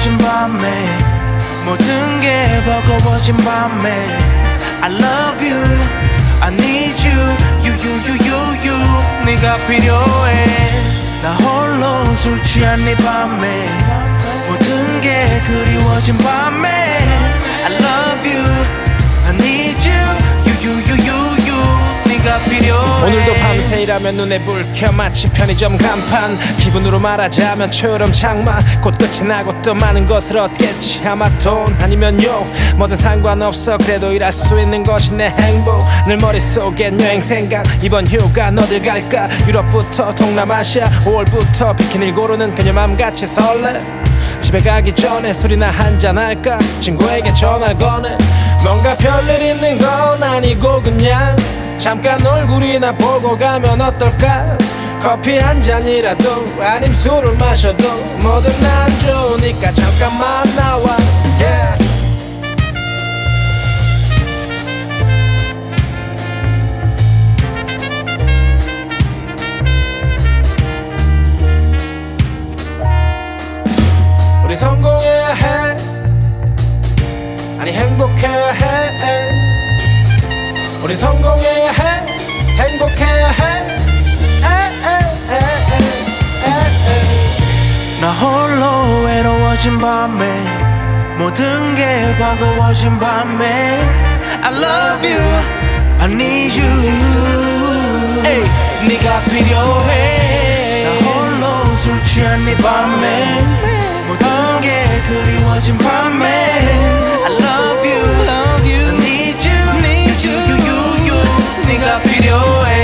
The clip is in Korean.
버거워진 밤에 모든 게 버거워진 밤에 I love you I need you You you you you you 네가 필요해 나 홀로 술 취한 네 밤에 모든 게 그리워진 밤에 I love you 오늘도 밤새 일하면 눈에 불켜 마치 편의점 간판. 기분으로 말하자면 초여름 장마. 곧 끝이 나고 또 많은 것을 얻겠지. 아마 돈 아니면 욕 뭐든 상관없어. 그래도 일할 수 있는 것이 내 행복. 늘 머릿속엔 여행 생각. 이번 휴가 어딜 갈까? 유럽부터 동남아시아. 5월부터 비키니를 고르는 그녀 맘같이 설레. 집에 가기 전에 술이나 한잔 할까? 친구에게 전화를 거네. 뭔가 별일 있는 건 아니고 그냥 잠깐 얼굴이나 보고 가면 어떨까? 커피 한 잔이라도 아님 술을 마셔도 뭐든 난 좋으니까 잠깐만 나와. Yeah. 우리 성공해야 해. 아니 행복해야 해 우리 성공해야 해. 행복해야 해. 나 홀로 외로워진 밤에 모든 게 버거워진 밤에 I love you I need you. 에이, 네가 필요해. 나 홀로 술 취한 네 밤에 모든 게 그리워진 밤에 your way. Eh.